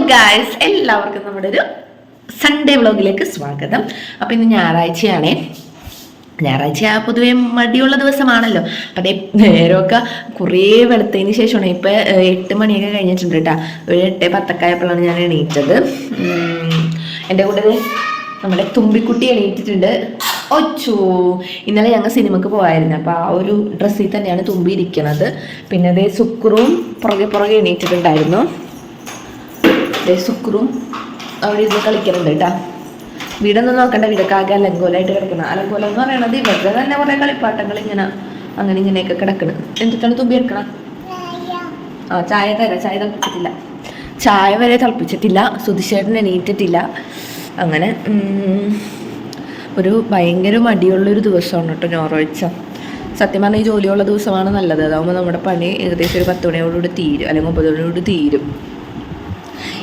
Guys എല്ലാവർക്കും നമ്മുടെ ഒരു സൺഡേ വ്ളോഗിലേക്ക് സ്വാഗതം. അപ്പം ഇന്ന് ഞായറാഴ്ചയാണ്. ഞായറാഴ്ച പൊതുവെ മടിയുള്ള ദിവസമാണല്ലോ. അപ്പം അതേ നേരമൊക്കെ കുറേ വെളുത്തതിന് ശേഷമാണ്. ഇപ്പം എട്ട് മണിയൊക്കെ കഴിഞ്ഞിട്ടുണ്ട് കേട്ടോ ഒരു എട്ട് പത്തക്കായപ്പോഴാണ് ഞാൻ എണീറ്റത്. എന്റെ കൂടെ നമ്മുടെ തുമ്പിക്കുട്ടി എണീറ്റിട്ടുണ്ട്. ഒച്ചോ. ഇന്നലെ ഞങ്ങൾ സിനിമക്ക് പോയായിരുന്നു അപ്പോൾ ആ ഒരു ഡ്രസ്സിൽ തന്നെയാണ് തുമ്പി ഇരിക്കുന്നത് പിന്നെ അതേ സുക്രും പുറകെ പുറകെ എണീറ്റിട്ടുണ്ടായിരുന്നു. സുക്രും അവിടെ ഇരുന്ന് കളിക്കുന്നുണ്ട് കേട്ടാ വീടൊന്നും നോക്കണ്ട വീടൊക്കെ അലങ്കോലായിട്ട് കിടക്കണം അലങ്കോലം എന്ന് പറയണത് ഇവരുടെ തന്നെ കുറെ കളിപ്പാട്ടങ്ങൾ ഇങ്ങനെ അങ്ങനെ ഇങ്ങനെയൊക്കെ കിടക്കണം. എന്നിട്ടാണ് തുമ്പി എടുക്കണം? ആ ചായ തരാം. ചായ തിളപ്പിച്ചിട്ടില്ല. ചായ വരെ തിളപ്പിച്ചിട്ടില്ല. സുധിശേട്ടൻ എണീറ്റിട്ടില്ല. അങ്ങനെ ഒരു ഭയങ്കര മടിയുള്ളൊരു ദിവസമാണ് കേട്ടോ ഞായറാഴ്ച. സത്യം പറഞ്ഞാൽ ഈ ജോലിയുള്ള ദിവസമാണ് നല്ലത്. അതാകുമ്പോൾ നമ്മുടെ പണി ഏകദേശം ഒരു പത്ത് മണിയോടുകൂടി തീരും. അല്ലെങ്കിൽ ഒമ്പത് മണിയോട് തീരും.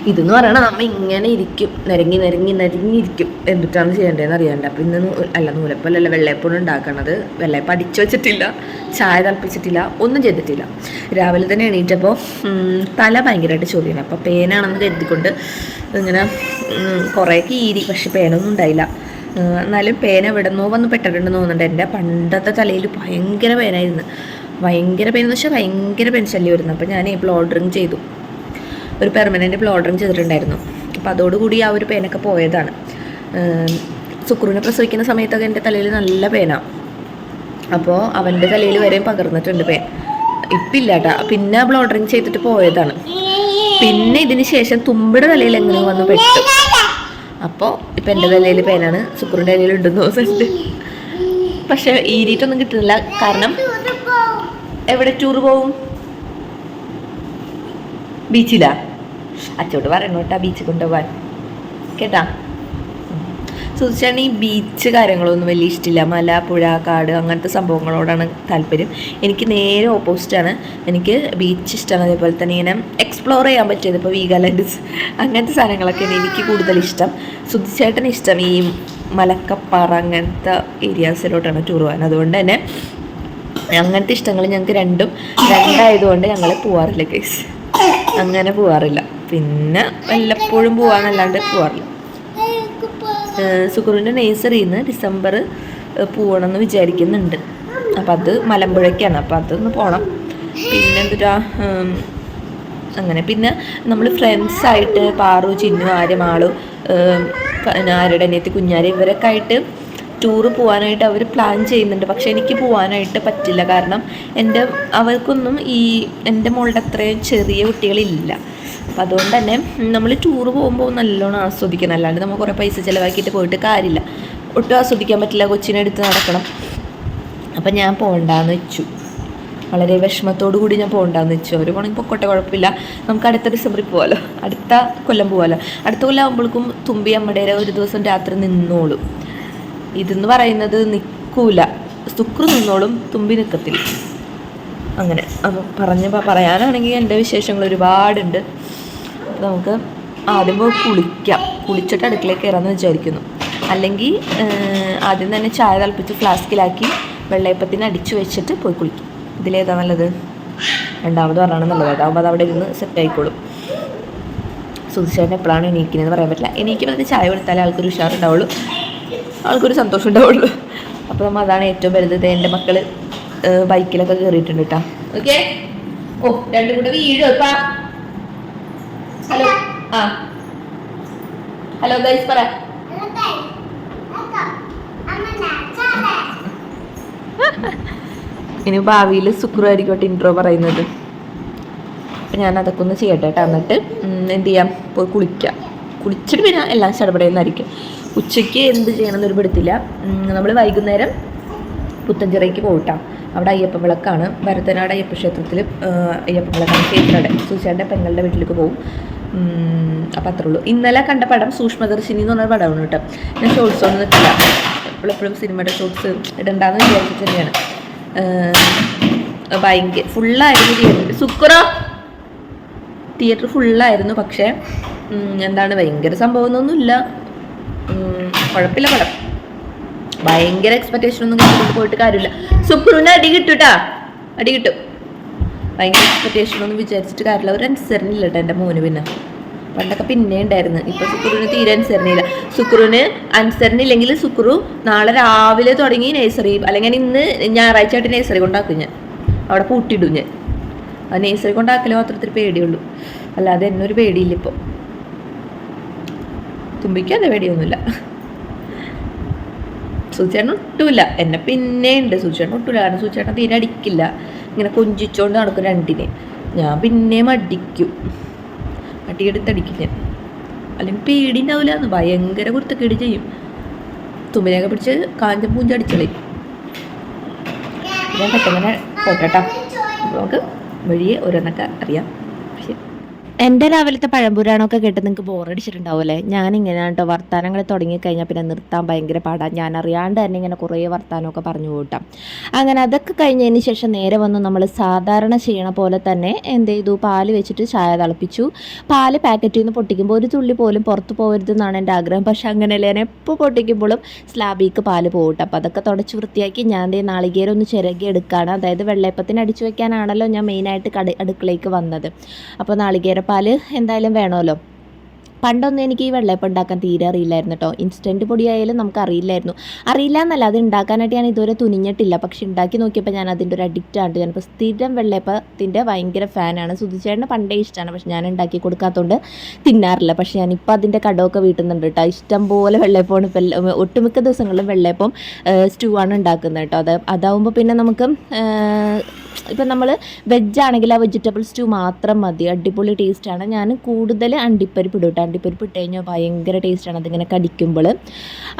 ഇതെന്ന് പറയണത് നമ്മൾ ഇങ്ങനെ ഇരിക്കും. നിരങ്ങി നിരങ്ങി നിരങ്ങിയിരിക്കും എന്നിട്ടാണ് ചെയ്യേണ്ടതെന്ന് അറിയാണ്ട്. അപ്പം ഇന്ന് അല്ല നൂലപ്പല്ലല്ല വെള്ളയപ്പം ഉണ്ടാക്കണത്. വെള്ളയപ്പം അടിച്ചു വെച്ചിട്ടില്ല. ചായ തിളപ്പിച്ചിട്ടില്ല. ഒന്നും ചെയ്തിട്ടില്ല. രാവിലെ തന്നെ എണീറ്റപ്പോൾ തല ഭയങ്കരമായിട്ട് ചൊറിയണം. അപ്പോൾ പേനാണെന്ന് കരുതിക്കൊണ്ട് ഇങ്ങനെ കുറേ കീരി. പക്ഷെ പേനൊന്നും ഉണ്ടായില്ല. എന്നാലും പേന എവിടെന്നോ വന്ന് പെട്ടിട്ടുണ്ടെന്ന് തോന്നുന്നുണ്ട്. എന്റെ പണ്ടത്തെ തലയിൽ ഭയങ്കര പേനായിരുന്നു. ഭയങ്കര പേന എന്ന് വെച്ചാൽ ഭയങ്കര പെൻ ശല്യമായിരുന്നു അപ്പോൾ ഞാൻ ബ്ലോ ഡ്രിങ്ക് ചെയ്തു. ഒരു പെർമനന്റ് ബ്ലോഡറിങ് ചെയ്തിട്ടുണ്ടായിരുന്നു. അപ്പോൾ അതോടുകൂടി ആ ഒരു പേനൊക്കെ പോയതാണ്. സുക്രുവിനെ പ്രസവിക്കുന്ന സമയത്തൊക്കെ എന്റെ തലയിൽ നല്ല പേന അപ്പോൾ അവന്റെ തലയിൽ വരെയും പകർന്നിട്ടുണ്ട് പേൻ ഇപ്പില്ല കേട്ടോ പിന്നെ ബ്ലോഡറിങ് ചെയ്തിട്ട് പോയതാണ്. പിന്നെ ഇതിന് ശേഷം തുമ്പിടെ തലയിൽ എങ്ങനെ വന്ന് പെട്ടു. അപ്പോൾ ഇപ്പം എന്റെ തലയിൽ പേനാണ് സുക്രുവിന്റെ തലയിൽ ഉണ്ടെന്ന് തോന്നുന്നുണ്ട്. പക്ഷെ ഈരിയിട്ടൊന്നും കിട്ടുന്നില്ല. കാരണം എവിടെ ടൂർ പോവും? ബീച്ചിലാ അച്ചോട്ട് പറയണു കേട്ടാ ബീച്ചിൽ കൊണ്ടുപോകാൻ കേട്ടാ? സുധിച്ചാണ് ഈ ബീച്ച് കാര്യങ്ങളൊന്നും വലിയ ഇഷ്ടമില്ല മല പുഴ കാട് അങ്ങനത്തെ സംഭവങ്ങളോടാണ് താല്പര്യം. എനിക്ക് നേരെ ഓപ്പോസിറ്റാണ് എനിക്ക് ബീച്ച് ഇഷ്ടമാണ് അതേപോലെ തന്നെ ഇങ്ങനെ എക്സ്പ്ലോർ ചെയ്യാൻ പറ്റിയത് ഇപ്പോൾ വീഗാലാൻഡ്സ് അങ്ങനത്തെ സാധനങ്ങളൊക്കെയാണ് എനിക്ക് കൂടുതൽ ഇഷ്ടം. സുധിച്ചേട്ടന് ഇഷ്ടം ഈ മലക്കപ്പാറ അങ്ങനത്തെ ഏരിയാസിലോട്ടാണ് ടൂർ പോകാൻ. അതുകൊണ്ട് തന്നെ അങ്ങനത്തെ ഇഷ്ടങ്ങൾ ഞങ്ങൾക്ക് രണ്ടും രണ്ടായതുകൊണ്ട് ഞങ്ങൾ പോവാറില്ല കേസ് അങ്ങനെ പോവാറില്ല. പിന്നെ വല്ലപ്പോഴും പോവാന്നല്ലാണ്ട് പോവാറില്ല. സുഖറിന്റെ നേഴ്സറിയിൽ നിന്ന് ഡിസംബർ പോകണമെന്ന് വിചാരിക്കുന്നുണ്ട്. അപ്പം അത് മലമ്പുഴയ്ക്കാണ് അപ്പം അതൊന്ന് പോകണം പിന്നെ എന്തുട്ടാ അങ്ങനെ. പിന്നെ നമ്മൾ ഫ്രണ്ട്സായിട്ട് പാറു ചിന്നു ആര്യമാളു ആരുടെ അനിയത്തി കുഞ്ഞാരി ഇവരൊക്കെ ആയിട്ട് ടൂറ് പോകാനായിട്ട് അവർ പ്ലാൻ ചെയ്യുന്നുണ്ട്. പക്ഷേ എനിക്ക് പോകാനായിട്ട് പറ്റില്ല. കാരണം എന്റെ അവർക്കൊന്നും ഈ എന്റെ മോളുടെ അത്രയും ചെറിയ കുട്ടികളില്ല. അപ്പം അതുകൊണ്ട് തന്നെ നമ്മൾ ടൂറ് പോകുമ്പോൾ നല്ലോണം ആസ്വദിക്കണം. അല്ലാണ്ട് നമ്മൾ കുറേ പൈസ ചിലവാക്കിയിട്ട് പോയിട്ട് കാര്യമില്ല ഒട്ടും ആസ്വദിക്കാൻ പറ്റില്ല. കൊച്ചിനെ എടുത്ത് നടക്കണം. അപ്പം ഞാൻ പോകണ്ടെന്ന് വെച്ചു. വളരെ വിഷമത്തോടു കൂടി ഞാൻ പോകണ്ടെന്ന് വെച്ചു. അവർ പോകണമെങ്കിൽ പൊക്കോട്ടെ കുഴപ്പമില്ല നമുക്ക് അടുത്ത ഡിസംബറിൽ പോകാമല്ലോ അടുത്ത കൊല്ലം പോകാമല്ലോ അടുത്ത കൊല്ലം ആകുമ്പോഴേക്കും തുമ്പി അമ്മയുടെ ഒരു ദിവസം രാത്രി നിന്നോളും. ഇതെന്ന് പറയുന്നത് നിൽക്കൂല സുക്രു നിന്നോളും തുമ്പി നിൽക്കത്തില്ല അങ്ങനെ. അപ്പം പറഞ്ഞപ്പോൾ പറയാനാണെങ്കിൽ എന്റെ വിശേഷങ്ങൾ ഒരുപാടുണ്ട് അപ്പോൾ നമുക്ക് ആദ്യം പോയി കുളിക്കാം. കുളിച്ചിട്ട് അടുക്കളയിൽ കയറാമെന്ന് വിചാരിക്കുന്നു. അല്ലെങ്കിൽ ആദ്യം തന്നെ ചായ തിളപ്പിച്ച് ഫ്ലാസ്കിലാക്കി വെള്ളയപ്പത്തിന് അടിച്ചു വെച്ചിട്ട് പോയി കുളിക്കും. ഇതിലേതാ നല്ലത്? രണ്ടാമത് പറഞ്ഞാണ് നല്ലത്. അതാകുമ്പോൾ അത് അവിടെ ഇരുന്ന് സെറ്റ് ആയിക്കോളും. സുധിച്ചേട്ടൻ എപ്പോഴാണ് എണീക്കുന്നതെന്ന് പറയാൻ പറ്റില്ല. എണീക്കുമ്പോൾ ചായ കൊടുത്താലേ ആൾക്കൊരു ഉഷാറുണ്ടാവുള്ളൂ. ആൾക്കൊരു സന്തോഷം ഉണ്ടാവുള്ളൂ അപ്പോൾ നമ്മൾ അതാണ് ഏറ്റവും വലുത്. എന്റെ മക്കൾ ബൈക്കിലൊക്കെ കയറിയിട്ടുണ്ട് കേട്ടോ ഓക്കെ? ഓ രണ്ടും കൂടെ വീഴും. ഇപ്പാ ഹലോ. ആ. ഹലോ ഗൈസ് പറ. ഇനി ഭാവിയിൽ സുക്രമായിരിക്കട്ടെ ഇൻട്രോ പറയുന്നത്. അപ്പം ഞാൻ അതൊക്കെ ഒന്ന് ചെയ്യട്ടെ കേട്ടോ എന്നിട്ട്. എന്ത് ചെയ്യാം? പോയി കുളിക്കാം. കുളിച്ചിട്ട് പിന്നെ എല്ലാം ചടപടയെന്നായിരിക്കും. ഉച്ചയ്ക്ക് എന്ത് ചെയ്യണമെന്ന് ഒരു പെടുത്തില്ല. നമ്മൾ വൈകുന്നേരം പുത്തഞ്ചിറയ്ക്ക് പോകട്ടാം അവിടെ അയ്യപ്പ വിളക്കാണ്. ഭരതനാട് അയ്യപ്പ ക്ഷേത്രത്തിൽ അയ്യപ്പ വിളക്കാണ്. ചേച്ചിയുടെ സുചേട്ടന്റെ പെങ്ങളുടെ വീട്ടിലേക്ക് പോകും അപ്പം അത്രേ ഉള്ളൂ. ഇന്നലെ കണ്ട പടം സൂക്ഷ്മദർശിനി എന്ന് പറഞ്ഞ പടമാണ് കേട്ടോ. ഞാൻ ഷോർട്സ് ഒന്നും നിൽക്കില്ല എപ്പോഴെപ്പോഴും സിനിമയുടെ ഷോർട്സ് ഇടണ്ടെന്ന് വിചാരിച്ചിട്ട് തന്നെയാണ്. ഭയങ്കര ഫുള്ളായിരുന്നു തിയേറ്ററിൽ സുക്കുറോ തിയേറ്റർ ഫുള്ളായിരുന്നു പക്ഷേ എന്താണ് ഭയങ്കര സംഭവമൊന്നുമില്ല. കുഴപ്പമില്ല പടം. ഭയങ്കര എക്സ്പെക്ടേഷൻ ഒന്നും പോയിട്ട് കാര്യമില്ല. സുക്കുറുവിന് അടി കിട്ടൂട്ടാ. അടി കിട്ടും. ഭയങ്കര എക്സ്പെക്ടേഷൻ ഒന്നും വിചാരിച്ചിട്ട് കാര്യമില്ല. ഒരു അനുസരണില്ല കേട്ടോ എന്റെ മോന് പിന്നെ. പണ്ടൊക്കെ പിന്നെ ഉണ്ടായിരുന്നു. ഇപ്പൊ സുക്രുവിന് തീരെ അനുസരണയില്ല. സുക്രുവിന് അനുസരണയില്ലെങ്കിൽ സുക്രു നാളെ രാവിലെ തുടങ്ങി നഴ്സറി അല്ലെങ്കിൽ ഇന്ന് ഞായറാഴ്ച ആയിട്ട് നഴ്സറി കൊണ്ടാക്കും ഞാൻ. അവിടെ പൂട്ടിയിടും ഞാൻ. ആ നഴ്സറി കൊണ്ടാക്കൽ മാത്രത്തിൽ പേടിയുള്ളൂ. അല്ലാതെ എന്നൊരു പേടിയില്ല ഇപ്പോൾ തുമ്പിക്ക് അതെ പേടിയൊന്നുമില്ല. സൂചേട്ടൻ ഒട്ടുമില്ല. എന്നെ പിന്നെ ഉണ്ട്. സൂചേട്ടൻ ഒട്ടുമില്ല. കാരണം സൂചേട്ടൻ തീരെ അടിക്കില്ല. ഇങ്ങനെ കൊഞ്ചിച്ചോണ്ട് നടക്കും രണ്ടിനെ. ഞാൻ പിന്നെയും അടിക്കും അടിയെടുത്തടിക്കില്ല അല്ലെങ്കിൽ പേടി എന്ന് ഭയങ്കര കുരുത്തക്കേട് ചെയ്യും. തുമ്പിനെയൊക്കെ പിടിച്ച് കാഞ്ഞ പൂഞ്ച അടിച്ചളയും ഞാൻ പെട്ടെന്ന് പോട്ടെട്ടാ. നമുക്ക് വഴിയെ ഓരോന്നൊക്കെ അറിയാം. എന്റെ രാവിലത്തെ ഒക്കെ കേട്ട് നിങ്ങൾക്ക് ബോറടിച്ചിട്ടുണ്ടാവുമല്ലേ ഇങ്ങനെയാണ് കേട്ടോ വർത്തമാനങ്ങൾ തുടങ്ങിക്കഴിഞ്ഞാൽ പിന്നെ നിർത്താൻ ഭയങ്കര പാടാണ് ഞാൻ അറിയാണ്ട് തന്നെ ഇങ്ങനെ കുറേ വർത്തമാനമൊക്കെ പറഞ്ഞു കൂട്ടാം അങ്ങനെ അതൊക്കെ കഴിഞ്ഞതിന് ശേഷം നേരെ വന്ന് നമ്മൾ സാധാരണ ചെയ്യണ പോലെ തന്നെ എന്ത് ചെയ്തു? പാൽ വെച്ചിട്ട് ചായ തിളപ്പിച്ചു. പാൽ പാക്കറ്റിൽ നിന്ന് പൊട്ടിക്കുമ്പോൾ ഒരു തുള്ളി പോലും പുറത്ത് പോകരുതെന്നാണ് എന്റെ ആഗ്രഹം. പക്ഷെ അങ്ങനെയല്ല ഞാൻ എപ്പോൾ പൊട്ടിക്കുമ്പോഴും സ്ലാബിക്ക് പാൽ പോകട്ടെ അപ്പോൾ അതൊക്കെ തുടച്ച് വൃത്തിയാക്കി ഞാൻ ദേ നാളികേരം ഒന്ന് ചിരകി എടുക്കുകയാണ് അതായത് വെള്ളയപ്പത്തിന് അടിച്ചു വെക്കാനാണല്ലോ ഞാൻ മെയിനായിട്ട് കട അടുക്കളയ്ക്ക് വന്നത്. അപ്പോൾ നാളികേരപ്പാൽ എന്തായാലും വേണമല്ലോ. പണ്ടൊന്നും എനിക്ക് ഈ വെള്ളയപ്പം ഉണ്ടാക്കാൻ തീരെ അറിയില്ലായിരുന്നു കേട്ടോ ഇൻസ്റ്റന്റ് പൊടിയായാലും നമുക്ക് അറിയില്ലായിരുന്നു. അറിയില്ല എന്നല്ല അത് ഉണ്ടാക്കാനായിട്ട് ഞാൻ ഇതുവരെ തുനിഞ്ഞിട്ടില്ല. പക്ഷെ ഉണ്ടാക്കി നോക്കിയപ്പോൾ ഞാൻ അതിന്റെ ഒരു അഡിക്റ്റ് ആണ് ഞാനിപ്പോൾ സ്ഥിരം വെള്ളയപ്പത്തിന്റെ ഭയങ്കര ഫാനാണ് സുധിച്ചേട്ടന് പണ്ടേ ഇഷ്ടമാണ് പക്ഷെ ഞാൻ ഉണ്ടാക്കി കൊടുക്കാത്തതുകൊണ്ട് തിന്നാറില്ല. പക്ഷെ ഞാനിപ്പോൾ അതിന്റെ കടമൊക്കെ വീട്ടുന്നുണ്ട് കേട്ടോ ഇഷ്ടം പോലെ വെള്ളയപ്പമാണ് ഇപ്പം ഒട്ടുമിക്ക ദിവസങ്ങളിലും വെള്ളയപ്പം സ്റ്റൂ ആണ് ഉണ്ടാക്കുന്നത് കേട്ടോ അത് അതാവുമ്പോൾ പിന്നെ നമുക്ക് ഇപ്പം നമ്മൾ വെജ് ആണെങ്കിൽ ആ വെജിറ്റബിൾ സ്റ്റൂ മാത്രം മതി. അടിപൊളി ടേസ്റ്റാണ് ഞാൻ കൂടുതൽ അണ്ടിപ്പരിപ്പ് ഇടും കേട്ടോ അണ്ടിപ്പരിപ്പ് ഇട്ട് കഴിഞ്ഞാൽ ഭയങ്കര ടേസ്റ്റാണ് അതിങ്ങനെ കടിക്കുമ്പോൾ.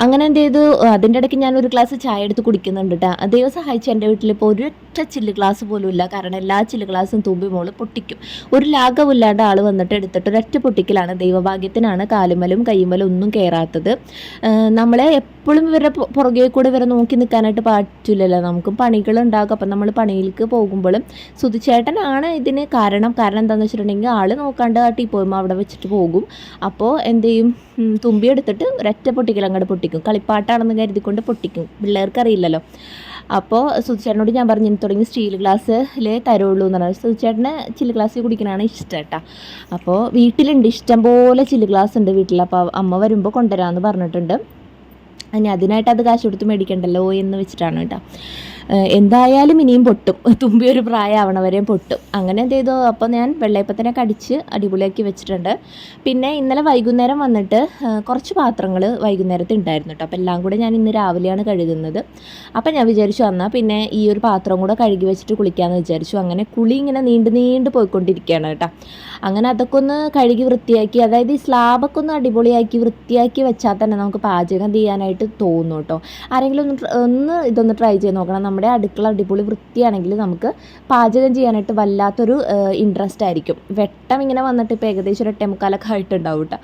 അങ്ങനെ എന്ത് ചെയ്തു? അതിന്റെ ഇടയ്ക്ക് ഞാൻ ഒരു ഗ്ലാസ് ചായ എടുത്ത് കുടിക്കുന്നുണ്ട് കേട്ടോ ദൈവം സഹായിച്ച് എന്റെ വീട്ടിലിപ്പോൾ ഒരൊറ്റ ചില്ല് ഗ്ലാസ് പോലും ഇല്ല. കാരണം എല്ലാ ചില്ല് ഗ്ലാസും തുമ്പി മോൾ പൊട്ടിക്കും. ഒരു ലാഘവില്ലാണ്ട് ആൾ വന്നിട്ട് എടുത്തിട്ട് ഒരൊറ്റ പൊട്ടിക്കലാണ്. ദൈവഭാഗ്യത്തിനാണ് കാലുമലും കൈമലും ഒന്നും കയറാത്തത് നമ്മളെ എപ്പോഴും ഇവരുടെ പുറകെ കൂടെ ഇവരെ നോക്കി നിൽക്കാനായിട്ട് പറ്റില്ലല്ലോ നമുക്ക് പണികളുണ്ടാകും. അപ്പം നമ്മൾ പണിയിലേക്ക് പോകുമ്പോഴും സുധിച്ചേട്ടനാണ് ഇതിന് കാരണം. കാരണം എന്താണെന്ന് വെച്ചിട്ടുണ്ടെങ്കിൽ ആൾ നോക്കാണ്ട് ആ ടീപ്പോയ്മ അവിടെ വെച്ചിട്ട് പോകും. അപ്പോൾ എന്ത് ചെയ്യും? തുമ്പി എടുത്തിട്ട് ഒരൊറ്റ പൊട്ടിക്കൽ അങ്ങോട്ട് പൊട്ടിക്കും. കളിപ്പാട്ടാണെന്ന് കരുതിക്കൊണ്ട് പൊട്ടിക്കും. പിള്ളേർക്ക് അറിയില്ലല്ലോ അപ്പോൾ സുധിച്ചേട്ടനോട് ഞാൻ പറഞ്ഞു തുടങ്ങി സ്റ്റീൽ ഗ്ലാസ്സിലേ തരുള്ളൂ എന്ന് പറഞ്ഞാൽ സുധിച്ചേട്ടന് ചില്ല് ഗ്ലാസ്സിൽ കുടിക്കണതാണ് ഇഷ്ടം കേട്ടോ. അപ്പോൾ വീട്ടിലുണ്ട്. ഇഷ്ടം പോലെ ചില്ല് ഗ്ലാസ് ഉണ്ട് വീട്ടിൽ അപ്പോൾ അമ്മ വരുമ്പോൾ കൊണ്ടുവരാമെന്ന് പറഞ്ഞിട്ടുണ്ട്. ഇനി അതിനായിട്ട് അത് കാശ് കൊടുത്ത് മേടിക്കണ്ടല്ലോ എന്ന് വെച്ചിട്ടാണ് കേട്ടോ. എന്തായാലും ഇനിയും പൊട്ടും. തുമ്പി ഒരു പ്രായമാവണവരെയും പൊട്ടും. അങ്ങനെ എന്ത് ചെയ്തു? അപ്പോൾ ഞാൻ വെള്ളയപ്പത്തിനെ കടിച്ച് അടിപൊളിയാക്കി വെച്ചിട്ടുണ്ട്. പിന്നെ ഇന്നലെ വൈകുന്നേരം വന്നിട്ട് കുറച്ച് പാത്രങ്ങൾ വൈകുന്നേരത്ത് ഉണ്ടായിരുന്നു കേട്ടോ അപ്പോൾ എല്ലാം കൂടെ ഞാൻ ഇന്ന് രാവിലെയാണ് കഴുകുന്നത്. അപ്പോൾ ഞാൻ വിചാരിച്ചു എന്നാൽ പിന്നെ ഈ ഒരു പാത്രം കൂടെ കഴുകി വെച്ചിട്ട് കുളിക്കാമെന്ന് വിചാരിച്ചു. അങ്ങനെ കുളി ഇങ്ങനെ നീണ്ട് നീണ്ട് പോയിക്കൊണ്ടിരിക്കുകയാണ് കേട്ടോ അങ്ങനെ അതൊക്കെ ഒന്ന് കഴുകി വൃത്തിയാക്കി അതായത് ഈ സ്ലാബൊക്കെ ഒന്ന് അടിപൊളിയാക്കി വൃത്തിയാക്കി വെച്ചാൽ തന്നെ നമുക്ക് പാചകം ചെയ്യാനായിട്ട് തോന്നും കേട്ടോ ആരെങ്കിലും ഒന്ന് ഒന്ന് ഇതൊന്ന് ട്രൈ ചെയ്ത് നോക്കണം. നമ്മുടെ അടുക്കള അടിപൊളി വൃത്തിയാണെങ്കിൽ നമുക്ക് പാചകം ചെയ്യാനായിട്ട് വല്ലാത്തൊരു ഇൻട്രസ്റ്റ് ആയിരിക്കും. വെട്ടം ഇങ്ങനെ വന്നിട്ട് ഇപ്പോൾ ഏകദേശം ഒരു എട്ടേമുക്കാലൊക്കെ ആയിട്ടുണ്ടാവും കേട്ടോ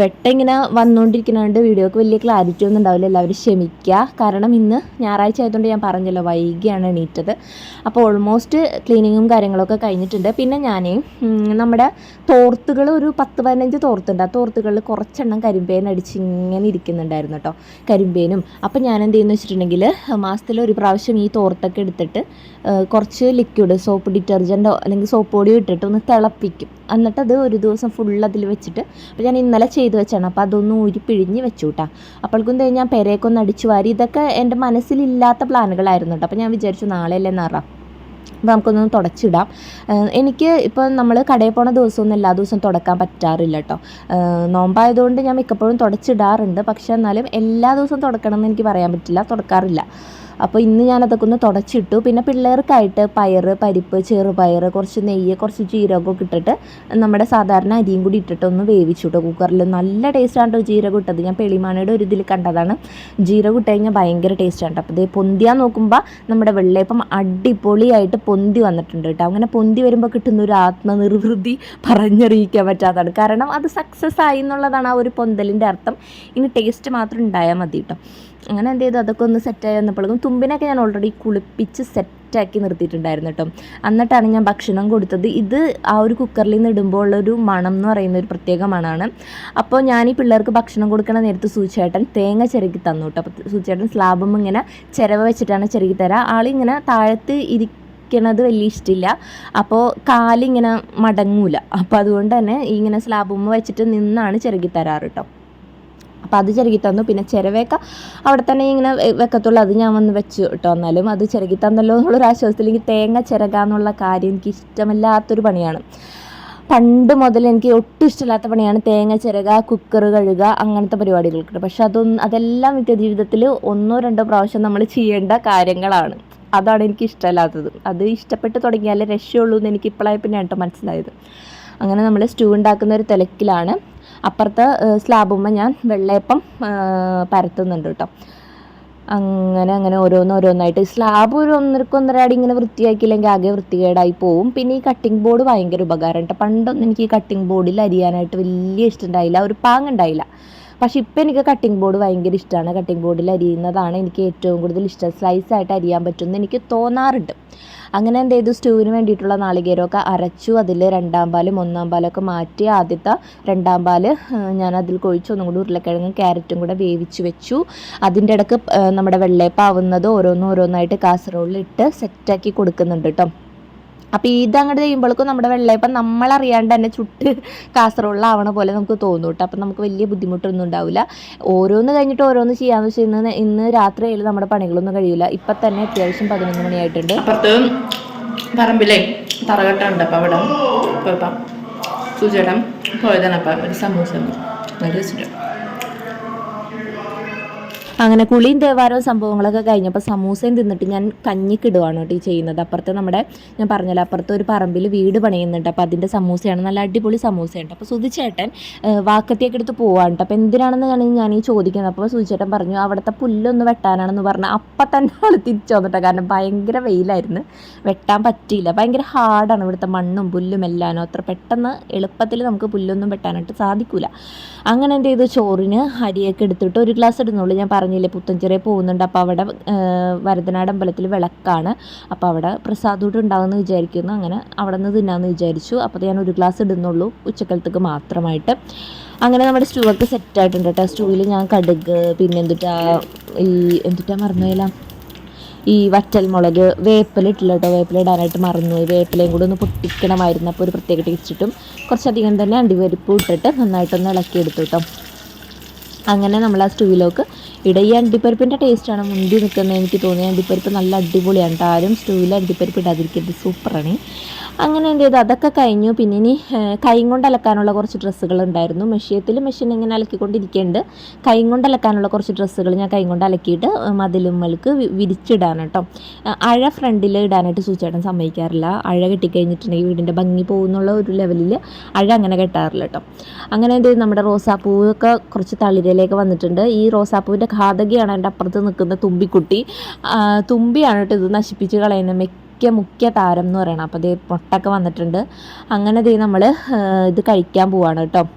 വെട്ടം ഇങ്ങനെ വന്നുകൊണ്ടിരിക്കുന്നതുകൊണ്ട് വീഡിയോക്ക് വലിയ ക്ലാരിറ്റി ഒന്നും ഉണ്ടാവില്ല. എല്ലാവരും ക്ഷമിക്കുക കാരണം ഇന്ന് ഞായറാഴ്ച ആയതുകൊണ്ട് ഞാൻ പറഞ്ഞല്ലോ വൈകിയാണ് എണീറ്റത്. അപ്പോൾ ഓൾമോസ്റ്റ് ക്ലീനിങ്ങും കാര്യങ്ങളൊക്കെ കഴിഞ്ഞിട്ടുണ്ട്. പിന്നെ ഞാൻ നമ്മുടെ തോർത്തുകൾ ഒരു പത്ത് പതിനഞ്ച് തോർത്തുണ്ട്. ആ തോർത്തുകളിൽ കുറച്ചെണ്ണം കരിമ്പേൻ അടിച്ച് ഇങ്ങനെ ഇരിക്കുന്നുണ്ടായിരുന്നു കേട്ടോ കരിമ്പേനും. അപ്പോൾ ഞാൻ എന്ത് ചെയ്യുന്നു വെച്ചിട്ടുണ്ടെങ്കിൽ മാസത്തിൽ ഒരു പ്രാവശ്യം ഈ തോർത്തൊക്കെ എടുത്തിട്ട് കുറച്ച് ലിക്വിഡ് സോപ്പ് ഡിറ്റർജന്റോ അല്ലെങ്കിൽ സോപ്പ് പൊടിയോ ഇട്ടിട്ട് ഒന്ന് തിളപ്പിക്കും. എന്നിട്ട് അത് ഒരു ദിവസം ഫുൾ അതിൽ വെച്ചിട്ട് അപ്പോൾ ഞാൻ ഇന്നലെ ചെയ്ത് വെച്ചാണ്. അപ്പോൾ അതൊന്ന് ഊരി പിഴിഞ്ഞ് വെച്ചു കേട്ടോ അപ്പോഴേക്കും ഞാൻ പെരയൊക്കെ അടിച്ചു വാരി. ഇതൊക്കെ എന്റെ മനസ്സിലില്ലാത്ത പ്ലാനുകളായിരുന്നു കേട്ടോ അപ്പോൾ ഞാൻ വിചാരിച്ചു നാളെയല്ലേ നിറാം. അപ്പോൾ നമുക്കൊന്ന് തുടച്ചിടാം. എനിക്ക് ഇപ്പോൾ നമ്മൾ കടയിൽ പോണ ദിവസമൊന്നും എല്ലാ ദിവസവും തുടക്കാൻ പറ്റാറില്ല കേട്ടോ നോമ്പായതുകൊണ്ട് ഞാൻ മിക്കപ്പോഴും തുടച്ചിടാറുണ്ട്. പക്ഷേ എന്നാലും എല്ലാ ദിവസവും തുടക്കണം എന്ന് എനിക്ക് പറയാൻ പറ്റില്ല. തുടക്കാറില്ല. അപ്പോൾ ഇന്ന് ഞാനതൊക്കെ ഒന്ന് തുടച്ചിട്ടു. പിന്നെ പിള്ളേർക്കായിട്ട് പയറ് പരിപ്പ് ചെറുപയർ കുറച്ച് നെയ്യ് കുറച്ച് ജീരകമൊക്കെ ഇട്ടിട്ട് നമ്മുടെ സാധാരണ അരിയും കൂടി ഇട്ടിട്ട് ഒന്ന് വേവിച്ചു കുക്കറിൽ. നല്ല ടേസ്റ്റാണ് ജീരകം ഇട്ടത്. ഞാൻ പെളിമാണയുടെ ഒരു ഇതിൽ കണ്ടതാണ്. ജീരകം ഇട്ട് കഴിഞ്ഞാൽ ഭയങ്കര ടേസ്റ്റാണ് അപ്പോൾ ഇത് പൊന്തിയാൻ നോക്കുമ്പോൾ നമ്മുടെ വെള്ളയപ്പം അടിപൊളിയായിട്ട് പൊന്തി വന്നിട്ടുണ്ട് കേട്ടോ. അങ്ങനെ പൊന്തി വരുമ്പോൾ കിട്ടുന്ന ഒരു ആത്മനിർവൃതി പറഞ്ഞറിയിക്കാൻ പറ്റാത്തതാണ്. കാരണം അത് സക്സസ് ആയി എന്നുള്ളതാണ് ആ ഒരു പൊന്തലിന്റെ അർത്ഥം. ഇനി ടേസ്റ്റ് മാത്രം ഉണ്ടായാൽ മതി കേട്ടോ. അങ്ങനെ എന്ത് ചെയ്തു? അതൊക്കെ ഒന്ന് സെറ്റായി വന്നപ്പോഴേക്കും തുമ്പിനൊക്കെ ഞാൻ ഓൾറെഡി കുളിപ്പിച്ച് സെറ്റ് സെറ്റാക്കി നിർത്തിയിട്ടുണ്ടായിരുന്നു കേട്ടോ. എന്നിട്ടാണ് ഞാൻ ഭക്ഷണം കൊടുത്തത്. ഇത് ആ ഒരു കുക്കറിൽ നിന്ന് ഇടുമ്പോൾ ഉള്ളൊരു മണം എന്ന് പറയുന്ന ഒരു പ്രത്യേക മണമാണ് അപ്പോൾ ഞാൻ ഈ പിള്ളേർക്ക് ഭക്ഷണം കൊടുക്കണ നേരത്ത് സൂചേട്ടൻ തേങ്ങ ചിരകി തന്നു കേട്ടോ. അപ്പോൾ സൂചേട്ടൻ സ്ലാബും ഇങ്ങനെ ചിരവ വെച്ചിട്ടാണ് ചിരകി തരാം. ആളിങ്ങനെ താഴത്ത് ഇരിക്കാൻ ഇരിക്കണത് വലിയ ഇഷ്ടമില്ല അപ്പോൾ കാലിങ്ങനെ മടങ്ങൂല. അപ്പോൾ അതുകൊണ്ട് തന്നെ ഇങ്ങനെ സ്ലാബുമ്മ വെച്ചിട്ട് നിന്നാണ് ചെറുകി തരാറ് കേട്ടോ അപ്പോൾ അത് ചെറുകി തന്നു. പിന്നെ ചിരവേക്ക അവിടെ തന്നെ ഇങ്ങനെ വെക്കത്തുള്ളൂ. അത് ഞാൻ വന്ന് വെച്ചു കേട്ടോ എന്നാലും അത് ചിരകി തന്നല്ലോ എന്നുള്ളൊരു ആശ്വാസത്തിൽ എനിക്ക് തേങ്ങ ചിരക എന്നുള്ള കാര്യം എനിക്ക് ഇഷ്ടമില്ലാത്തൊരു പണിയാണ്. പണ്ട് മുതൽ എനിക്ക് ഒട്ടും ഇഷ്ടമില്ലാത്ത പണിയാണ് തേങ്ങ ചിരക കുക്കർ കഴുക അങ്ങനത്തെ പരിപാടികൾക്ക്. പക്ഷെ അതൊന്നും അതെല്ലാം നിത്യജീവിതത്തിൽ ഒന്നോ രണ്ടോ പ്രാവശ്യം നമ്മൾ ചെയ്യേണ്ട കാര്യങ്ങളാണ്. അതാണ് എനിക്ക് ഇഷ്ടമല്ലാത്തത്. അത് ഇഷ്ടപ്പെട്ട് തുടങ്ങിയാലേ രക്ഷയുള്ളൂ എന്ന് എനിക്ക് ഇപ്പോഴായി പിന്നെ കേട്ടോ മനസ്സിലായത്. അങ്ങനെ നമ്മൾ സ്റ്റൂ ഉണ്ടാക്കുന്ന ഒരു തിലക്കിലാണ് അപ്പുറത്തെ സ്ലാബുമ്മ ഞാൻ വെള്ളയപ്പം പരത്തുന്നുണ്ട് കേട്ടോ അങ്ങനെ അങ്ങനെ ഓരോന്ന് ഓരോന്നായിട്ട് സ്ലാബ് ഒരു ഒന്നരക്ക് ഒന്നര അടി ഇങ്ങനെ വൃത്തിയാക്കിയില്ലെങ്കിൽ ആകെ വൃത്തികേടായി പോവും. പിന്നെ ഈ കട്ടിംഗ് ബോർഡ് ഭയങ്കര ഉപകാരം കേട്ടോ പണ്ടൊന്നും എനിക്ക് ഈ കട്ടിംഗ് ബോർഡിൽ അരിയാനായിട്ട് വലിയ ഇഷ്ടമുണ്ടായില്ല ഒരു പാങ്ങുണ്ടായില്ല പക്ഷെ ഇപ്പം എനിക്ക് കട്ടിംഗ് ബോർഡ് ഭയങ്കര ഇഷ്ടമാണ്. കട്ടിംഗ് ബോർഡിൽ അരിയുന്നതാണ് എനിക്ക് ഏറ്റവും കൂടുതൽ ഇഷ്ടം. സ്ലൈസ് ആയിട്ട് അരിയാൻ പറ്റുമെന്ന് എനിക്ക് തോന്നാറുണ്ട്. അങ്ങനെ എന്ത് ചെയ്തു? സ്റ്റൂവിന് വേണ്ടിയിട്ടുള്ള നാളികേരമൊക്കെ അരച്ചു. അതിൽ രണ്ടാം പാലും ഒന്നാം പാലൊക്കെ മാറ്റി ആദ്യത്തെ രണ്ടാം പാൽ ഞാൻ അതിൽ കൊഴിച്ച്. ഒന്നും കൂടി ഉരുളക്കിഴങ്ങും ക്യാരറ്റും കൂടെ വേവിച്ച് വെച്ചു. അതിന്റെ ഇടയ്ക്ക് നമ്മുടെ വെള്ളയപ്പാവുന്നത് ഓരോന്നും ഓരോന്നായിട്ട് കാസറോളിൽ ഇട്ട് സെറ്റാക്കി കൊടുക്കുന്നുണ്ട് കേട്ടോ അപ്പോൾ ഇതങ്ങോട്ട് ചെയ്യുമ്പോഴേക്കും നമ്മുടെ വെള്ളയപ്പം നമ്മളറിയാണ്ട് തന്നെ ചുട്ട് കാസറോളിലാവണ പോലെ നമുക്ക് തോന്നും കേട്ടോ. അപ്പം നമുക്ക് വലിയ ബുദ്ധിമുട്ടൊന്നും ഉണ്ടാവില്ല. ഓരോന്ന് കഴിഞ്ഞിട്ട് ഓരോന്ന് ചെയ്യാന്ന് വെച്ചാൽ ഇന്ന് ഇന്ന് രാത്രിയായാലും നമ്മുടെ പണികളൊന്നും കഴിയില്ല ഇപ്പം തന്നെ അത്യാവശ്യം പതിനൊന്ന് മണിയായിട്ടുണ്ട് അപ്പുറത്ത് പറമ്പിലെ തറകട്ടുണ്ട് അപ്പം അവിടെ. പോയപ്പം പോയതാണ് അപ്പം ഒരു സമൂസ. അങ്ങനെ കുളിയും തേവാരവും സംഭവങ്ങളൊക്കെ കഴിഞ്ഞപ്പോൾ സമൂസയും തിന്നിട്ട് ഞാൻ കഞ്ഞിക്കിടുവാണ് കേട്ടോ ഈ ചെയ്യുന്നത്. അപ്പുറത്ത് നമ്മുടെ ഞാൻ പറഞ്ഞല്ലോ അപ്പുറത്ത് ഒരു പറമ്പിൽ വീട് പണിയുന്നുണ്ട്. അപ്പോൾ അതിന്റെ സമൂസയാണ് നല്ല അടിപൊളി സമൂസയുണ്ട്. അപ്പോൾ സുധിച്ചേട്ടൻ വാക്കത്തിയൊക്കെ എടുത്ത് പോവാണ് കേട്ടോ. അപ്പോൾ എന്തിനാണെന്ന് ഞാൻ ഈ ചോദിക്കുന്നത്? അപ്പോൾ സുധിച്ചേട്ടൻ പറഞ്ഞു അവിടുത്തെ പുല്ലൊന്ന് വെട്ടാനാണെന്ന് പറഞ്ഞാൽ അപ്പം തന്നെ ആൾ തിരിച്ചു വന്നിട്ടോ. കാരണം ഭയങ്കര വെയിലായിരുന്നു. വെട്ടാൻ പറ്റിയില്ല. ഭയങ്കര ഹാർഡാണ് ഇവിടുത്തെ മണ്ണും പുല്ലും എല്ലാം അത്ര പെട്ടെന്ന് എളുപ്പത്തിൽ നമുക്ക് പുല്ലൊന്നും വെട്ടാനായിട്ട് സാധിക്കില്ല അങ്ങനെ എന്ത് ചെയ്തു? ചോറിന് അരിയൊക്കെ എടുത്തിട്ട് ഒരു ഗ്ലാസ് ഇടുന്നുള്ളൂ. ഞാൻ പറഞ്ഞില്ലേ പുത്തഞ്ചിറയിൽ പോകുന്നുണ്ട്. അപ്പോൾ അവിടെ വരദനാട് അമ്പലത്തിൽ വിളക്കാണ്. അപ്പോൾ അവിടെ പ്രസാദൂട്ട് ഉണ്ടാകുമെന്ന് വിചാരിക്കുന്നു. അങ്ങനെ അവിടെ നിന്ന് തിന്നാമെന്ന് വിചാരിച്ചു. അപ്പോൾ ഞാൻ ഒരു ഗ്ലാസ് ഇടുന്നുള്ളൂ ഉച്ചക്കാലത്തേക്ക് മാത്രമായിട്ട്. അങ്ങനെ നമ്മുടെ സ്റ്റൂവൊക്കെ സെറ്റ് ആയിട്ടുണ്ട് കേട്ടോ. സ്റ്റൂവിൽ ഞാൻ കടുക് പിന്നെ എന്തിട്ടാ ഈ എന്തിട്ടാ മറന്നുപോയില്ല ഈ വറ്റൽ മുളക് വേപ്പില ഇട്ടില്ല കേട്ടോ. വേപ്പില ഇടാനായിട്ട് മറന്നുപോയി വേപ്പിലയും കൂടെ ഒന്ന് പൊട്ടിക്കണമായിരുന്നു. അപ്പോൾ ഒരു പ്രത്യേക ടേസ്റ്റ് ഇട്ടും. കുറച്ചധികം തന്നെ അണ്ടിപരിപ്പ് ഇട്ടിട്ട് നന്നായിട്ടൊന്ന് ഇളക്കിയെടുത്തു കേട്ടോ. അങ്ങനെ നമ്മൾ ആ സ്റ്റൂവിലേക്ക് ഈ അണ്ടിപ്പരിപ്പിന്റെ ടേസ്റ്റാണ് മുന്തി നിൽക്കുന്നത് എനിക്ക് തോന്നിയത്. അണ്ടിപ്പരിപ്പ് നല്ല അടിപൊളിയാണ്. ആരും സ്റ്റൂവിൽ അണ്ടിപ്പരിപ്പ് ഇടാതിരിക്കരുത്. സൂപ്പറാണ്. അങ്ങനെ എന്ത് ചെയ്തു? അതൊക്കെ കഴിഞ്ഞു. പിന്നെ ഇനി കൈയും കൊണ്ട് അലക്കാനുള്ള കുറച്ച് ഡ്രസ്സുകൾ ഉണ്ടായിരുന്നു. മെഷീനത്തിൽ മെഷീൻ ഇങ്ങനെ അലക്കിക്കൊണ്ടിരിക്കുന്നുണ്ട്. കൈ കൊണ്ട് അലക്കാനുള്ള കുറച്ച് ഡ്രസ്സുകൾ ഞാൻ കൈ കൊണ്ട് അലക്കിയിട്ട് മതിലുമ്മൾക്ക് വിരിച്ചിടാൻ കേട്ടോ. അഴ ഫ്രണ്ടിൽ ഇടാനായിട്ട് സൂചേട്ടൻ സമ്മതിക്കാറില്ല. അഴ കെട്ടിക്കഴിഞ്ഞിട്ടുണ്ടെങ്കിൽ വീടിന്റെ ഭംഗി പോകുന്നുള്ള ഒരു ലെവലിൽ അഴ അങ്ങനെ കെട്ടാറില്ല കേട്ടോ. അങ്ങനെ എന്ത് ചെയ്തു? നമ്മുടെ റോസാപ്പൂവൊക്കെ കുറച്ച് തളിരയിലേക്ക് വന്നിട്ടുണ്ട്. ഈ റോസാപ്പൂവിന്റെ ഘാതകയാണ് എന്റെ അപ്പുറത്ത് നിൽക്കുന്ന തുമ്പിക്കുട്ടി. തുമ്പിയാണ് കേട്ടോ ഇത് നശിപ്പിച്ച് കളയുന്ന മിക്ക മുഖ്യ താരം എന്ന് പറയണം. അപ്പോൾ ദേ പൊട്ടൊക്കെ വന്നിട്ടുണ്ട്. അങ്ങനെ ദേ നമ്മൾ ഇത് കഴിക്കാൻ പോവാണ് കേട്ടോ.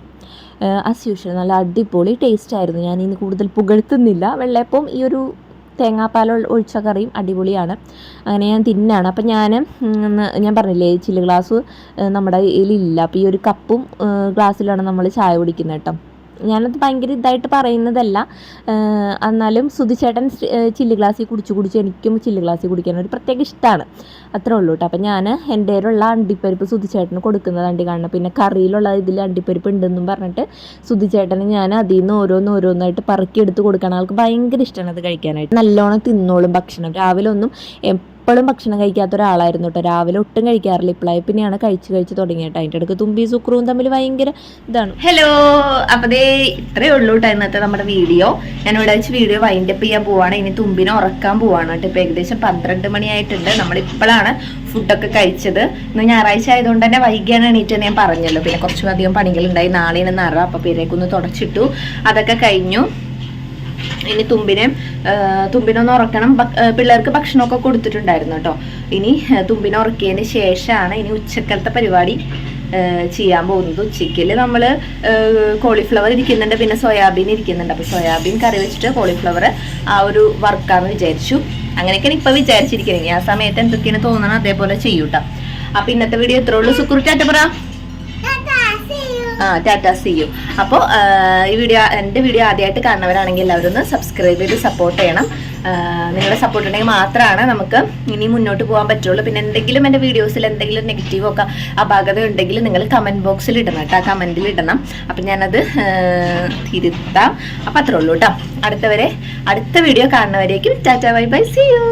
ആസ് യൂഷ്വൽ നല്ല അടിപൊളി ടേസ്റ്റ് ആയിരുന്നു. ഞാൻ ഇനി കൂടുതൽ പുകഴ്ത്തുന്നില്ല. വെള്ളയപ്പം ഈ ഒരു തേങ്ങാപ്പാൽ ഒഴി- ഒഴിച്ച കറിയും അടിപൊളിയാണ്. അങ്ങനെ ഞാൻ തിന്നാണ്. അപ്പം ഞാൻ ഞാൻ പറഞ്ഞില്ലേ ചില്ല് ഗ്ലാസ് നമ്മുടെ കയ്യിലില്ല. അപ്പോൾ ഈ ഒരു കപ്പും ഗ്ലാസ്സിലാണ് നമ്മൾ ചായ കുടിക്കുന്നത് കേട്ടോ. ഞാനത് ഭയങ്കര ഇതായിട്ട് പറയുന്നതല്ല. എന്നാലും സുധിച്ചേട്ടൻ ചില്ലി ഗ്ലാസ്സിൽ കുടിച്ച് കുടിച്ച് എനിക്കും ചില്ല് ഗ്ലാസ്സിൽ കുടിക്കാൻ ഒരു പ്രത്യേക ഇഷ്ടമാണ് അത്രേ ഉള്ളൂ കേട്ടോ. അപ്പം ഞാൻ എന്റെ കയ്യിലുള്ള അണ്ടിപ്പരിപ്പ് സുധിച്ചേട്ടന് അണ്ടി കാണണം. പിന്നെ കറിയിലുള്ള ഇതിൽ അണ്ടിപ്പരിപ്പ് ഉണ്ടെന്നും പറഞ്ഞിട്ട് സുധിച്ചേട്ടന് ഞാൻ അതിൽ നിന്ന് ഓരോന്ന് ഓരോന്നായിട്ട് പറക്കി എടുത്ത് കൊടുക്കണം. ആൾക്ക് ഭയങ്കര ഇഷ്ടമാണ് അത് കഴിക്കാനായിട്ട്. നല്ലോണം തിന്നോളും ഭക്ഷണം. രാവിലെ ഒന്നും എപ്പോഴും ഭക്ഷണം കഴിക്കാത്ത ഒരാളായിരുന്നു കേട്ടോ രാവിലെ ഒട്ടും കഴിക്കാറില്ല. ഇപ്പോഴായി പിന്നെയാണ് കഴിച്ച് കഴിച്ച് തുടങ്ങിയിട്ട്. അതിന്റെ അടുക്ക് തുമ്പി സുക്രൂം തമ്മിൽ ഭയങ്കര ഇതാണ്. ഹലോ അപ്പൊ ദേ ഇത്രേ ഉള്ളൂ കേട്ടോ ഇന്നത്തെ നമ്മുടെ വീഡിയോ. ഞാൻ ഇവിടെ വെച്ച് വീഡിയോ വൈൻഡ് അപ്പ് ചെയ്യാൻ പോവാണ്. ഇനി തുമ്പിനെ ഉറക്കാൻ പോവാണ് കേട്ടോ ഇപ്പൊ ഏകദേശം പന്ത്രണ്ട് മണിയായിട്ടുണ്ട്. നമ്മൾ ഇപ്പോഴാണ് ഫുഡൊക്കെ കഴിച്ചത്. ഇന്ന് ഞായറാഴ്ച ആയതുകൊണ്ട് തന്നെ വൈകിയാണ് എണീറ്റ് ഞാൻ പറഞ്ഞല്ലോ. പിന്നെ കുറച്ചും അധികം പണികളുണ്ടായി. നാളെയാണ് നിറ. അപ്പൊ പേരേക്കൊന്ന് തുടച്ചിട്ടു. അതൊക്കെ കഴിഞ്ഞു. ഇനി തുമ്പിനെ തുമ്പിനൊന്ന് ഉറക്കണം. പിള്ളേർക്ക് ഭക്ഷണമൊക്കെ കൊടുത്തിട്ടുണ്ടായിരുന്നു കേട്ടോ. ഇനി തുമ്പിനെ ഉറക്കിയതിന് ശേഷമാണ് ഇനി ഉച്ചക്കലത്തെ പരിപാടി ചെയ്യാൻ പോകുന്നത്. ഉച്ചയ്ക്കിൽ നമ്മൾ കോളിഫ്ലവർ ഇരിക്കുന്നുണ്ട് പിന്നെ സോയാബീൻ ഇരിക്കുന്നുണ്ട്. അപ്പോൾ സോയാബീൻ കറി വെച്ചിട്ട് കോളിഫ്ലവർ ആ ഒരു വർക്കാന്ന് വിചാരിച്ചു. അങ്ങനെയൊക്കെയാണ് ഇപ്പോൾ വിചാരിച്ചിരിക്കുന്നത്. ആ സമയത്ത് എന്തൊക്കെയാണ് തോന്നണം അതേപോലെ ചെയ്യൂട്ടോ. അപ്പം ഇന്നത്തെ വീഡിയോ എത്ര ഉള്ളൂ. സുക്കുറിറ്റാറ്റ പറ ടാറ്റ സി യു. അപ്പോൾ ഈ വീഡിയോ എന്റെ വീഡിയോ ആദ്യമായിട്ട് കാണുന്നവരാണെങ്കിൽ എല്ലാവരും ഒന്ന് സബ്സ്ക്രൈബ് ചെയ്ത് സപ്പോർട്ട് ചെയ്യണം. നിങ്ങളുടെ സപ്പോർട്ട് ഉണ്ടെങ്കിൽ മാത്രമാണ് നമുക്ക് ഇനി മുന്നോട്ട് പോകാൻ പറ്റുള്ളൂ. പിന്നെ എന്തെങ്കിലും എന്റെ വീഡിയോസിൽ എന്തെങ്കിലും നെഗറ്റീവ് ഒക്കെ അപാകത ഉണ്ടെങ്കിൽ നിങ്ങൾ കമന്റ് ബോക്സിൽ ഇടണം കേട്ടോ. കമന്റിൽ ഇടണം. അപ്പം ഞാനത് ആ, തിരുത്താം. അപ്പം അത്രേ ഉള്ളൂ കേട്ടോ. അടുത്തവരെ അടുത്ത video കാണുന്നവരേക്കും tata bye bye. See you